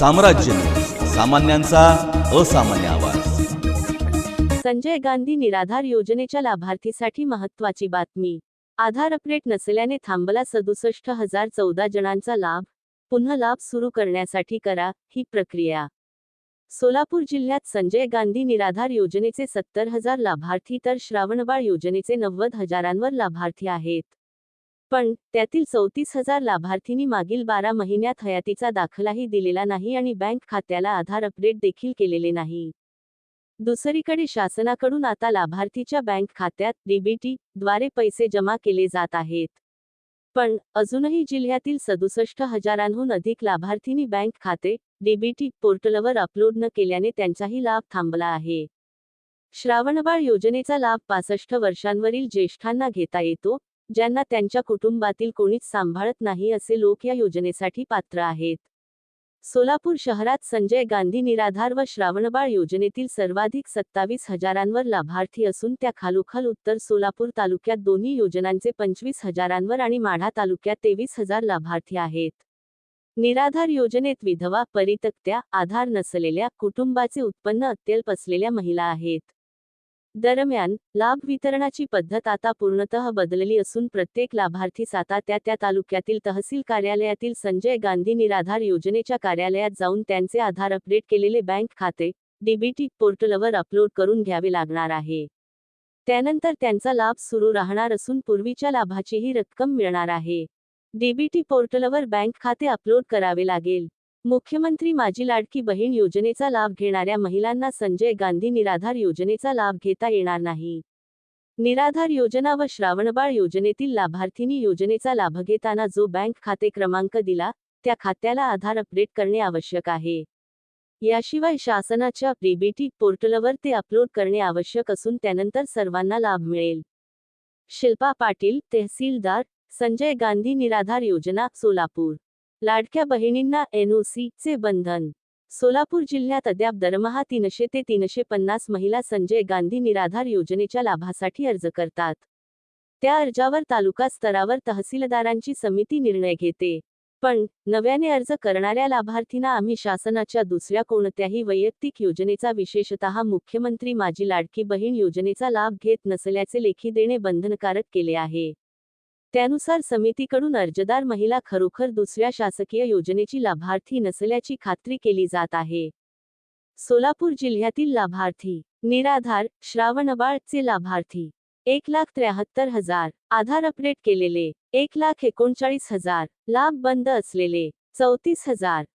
साम्राज्य. सामान्यांचा असामान्य आवाज. संजय गांधी निराधार योजनेच्या लाभार्थीसाठी महत्त्वाची बातमी. आधार अपडेट नसल्याने थांबला सदुसष्ट हजार चौदा जणांचा लाभ. पुन्हा लाभ सुरू करण्यासाठी करा ही प्रक्रिया. सोलापूर जिल्ह्यात संजय गांधी निराधार योजनेचे सत्तर हजार लाभार्थी तर श्रावणबाळ योजनेचे नव्वद हजारांवर लाभार्थी आहेत. पण त्यातील चौतीस हजार लाभार्थींनी मागील बारा महिन्यात हयातीचा दाखलाही दिलेला नाही आणि बँक खात्याला आधार अपडेट देखील केलेले नाही. दुसरीकडे शासनाकडून आता लाभार्थीच्या बँक खात्यात डीबीटी द्वारे पैसे जमा केले जात आहेत. पण अजूनही जिल्ह्यातील सदुसष्ट हजारांहून अधिक लाभार्थींनी बँक खाते डीबीटी पोर्टलवर अपलोड न केल्याने त्यांचाही लाभ थांबला आहे. श्रावणबाळ योजनेचा लाभ पासष्ट वर्षांवरील ज्येष्ठांना घेता येतो ज्यांना त्यांच्या कुटुंबातील कोणीच सांभाळत नाही असे लोक या योजनेसाठी पात्र आहेत. सोलापूर शहरात संजय गांधी निराधार व श्रावणबाळ योजनेतील सर्वाधिक सत्तावीस हजारांवर लाभार्थी असून त्या खालोखाल उत्तर सोलापूर तालुक्यात दोन्ही योजनांचे पंचवीस हजारांवर आणि माढा तालुक्यात तेवीस हजार लाभार्थी आहेत. निराधार योजनेत विधवा परितक्त्या आधार नसलेल्या कुटुंबाचे उत्पन्न अत्यल्प असलेल्या महिला आहेत. दरम्यान लाभ वितरणाची पद्धत आता पूर्णतः बदलली असून प्रत्येक लाभार्थीस आता त्या त्या तालुक्यातील तहसील कार्यालयातील संजय गांधी निराधार योजनेच्या कार्यालयात जाऊन त्यांचे आधार अपडेट केलेले बँक खाते डीबीटी पोर्टलवर अपलोड करून घ्यावे लागणार आहे. त्यानंतर त्यांचा लाभ सुरू राहणार असून पूर्वीच्या लाभाचीही रक्कम मिळणार आहे. डीबीटी पोर्टलवर बँक खाते अपलोड करावे लागेल. मुख्यमंत्री माझी लाडकी बहीण योजनेचा लाभ घेणाऱ्या महिलांना संजय गांधी निराधार योजनेचा लाभ घेता येणार नाही. निराधार योजना व श्रावणबाळ योजनेतील लाभार्थींनी योजनेचा लाभ घेताना जो बँक खाते क्रमांक दिला त्या खात्याला आधार अपडेट करणे आवश्यक आहे. याशिवाय शासनाच्या डीबीटी पोर्टलवर ते अपलोड करणे आवश्यक असून त्यानंतर सर्वांना लाभ मिळेल. शिल्पा पाटील तहसीलदार संजय गांधी निराधार योजना सोलापूर. लाडक्या बहिणींना एनओसी चे बंधन. सोलापूर जिल्ह्यात अद्याप दरमहा तीनशे ते तीनशे पन्नास महिला संजय गांधी निराधार योजनेच्या लाभासाठी अर्ज करतात. त्या अर्जावर तालुका स्तरावर तहसीलदारांची समिती निर्णय घेते. पण नव्याने अर्ज करणाऱ्या लाभार्थींना आम्ही शासनाच्या दुसऱ्या कोणत्याही वैयक्तिक योजनेचा विशेषतः मुख्यमंत्री माझी लाडकी बहीण योजनेचा लाभ घेत नसल्याचे लेखी देणे बंधनकारक केले आहे. त्यानुसार समितीकडून अर्जदार महिला खरोखर दुसऱ्या शासकीय योजनेची लाभार्थी नसल्याची खात्री केली जात आहे. सोलापूर जिल्ह्यातील लाभार्थी निराधार श्रावणबाळचे लाभार्थी एक लाख त्र्याहत्तर हजार आधार अपडेट केलेले एक लाख एकोणचाळीस हजार लाभ बंद असलेले चौतीस हजार